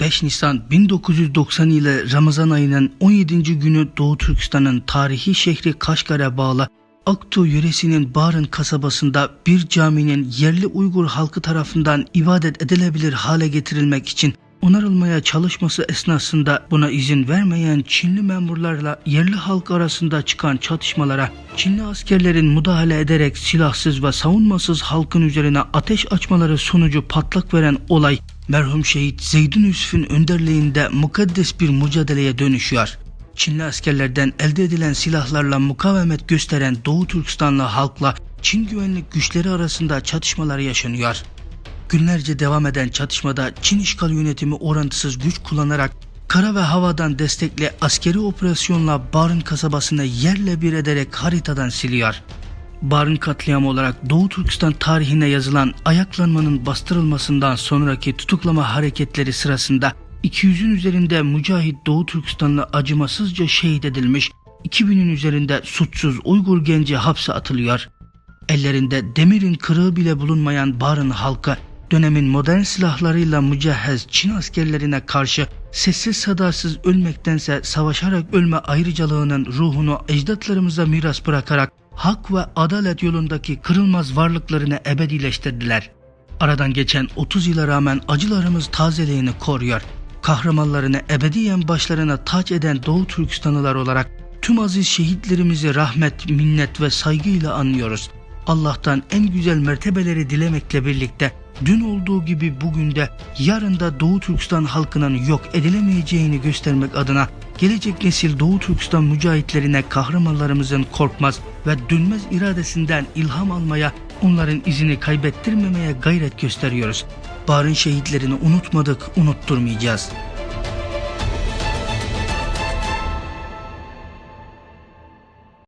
5 Nisan 1990 ile Ramazan ayının 17. günü Doğu Türkistan'ın tarihi şehri Kaşgar'a bağlı Aktu yöresinin Barın kasabasında bir caminin yerli Uygur halkı tarafından ibadet edilebilir hale getirilmek için onarılmaya çalışması esnasında buna izin vermeyen Çinli memurlarla yerli halk arasında çıkan çatışmalara Çinli askerlerin müdahale ederek silahsız ve savunmasız halkın üzerine ateş açmaları sonucu patlak veren olay merhum şehit Zeydun Yusuf'un önderliğinde mukaddes bir mücadeleye dönüşüyor. Çinli askerlerden elde edilen silahlarla mukavemet gösteren Doğu Türkistanlı halkla Çin güvenlik güçleri arasında çatışmalar yaşanıyor. Günlerce devam eden çatışmada Çin işgal yönetimi orantısız güç kullanarak kara ve havadan destekli askeri operasyonla Barın kasabasını yerle bir ederek haritadan siliyor. Barın katliamı olarak Doğu Türkistan tarihine yazılan ayaklanmanın bastırılmasından sonraki tutuklama hareketleri sırasında 200'ün üzerinde mücahit Doğu Türkistanlı acımasızca şehit edilmiş, 2000'in üzerinde suçsuz Uygur genci hapse atılıyor. Ellerinde demirin kırığı bile bulunmayan Barın halkı dönemin modern silahlarıyla mücehhez Çin askerlerine karşı sessiz sadasız ölmektense savaşarak ölme ayrıcalığının ruhunu ecdatlarımıza miras bırakarak hak ve adalet yolundaki kırılmaz varlıklarını ebedileştirdiler. Aradan geçen 30 yıla rağmen acılarımız tazeliğini koruyor. Kahramanlarını ebediyen başlarına taç eden Doğu Türkistanlılar olarak tüm aziz şehitlerimizi rahmet, minnet ve saygıyla anlıyoruz. Allah'tan en güzel mertebeleri dilemekle birlikte dün olduğu gibi bugün de yarın da Doğu Türkistan halkının yok edilemeyeceğini göstermek adına gelecek nesil Doğu Türkistan mücahitlerine kahramanlarımızın korkmaz ve dönmez iradesinden ilham almaya, onların izini kaybettirmemeye gayret gösteriyoruz. Barın şehitlerini unutmadık, unutturmayacağız.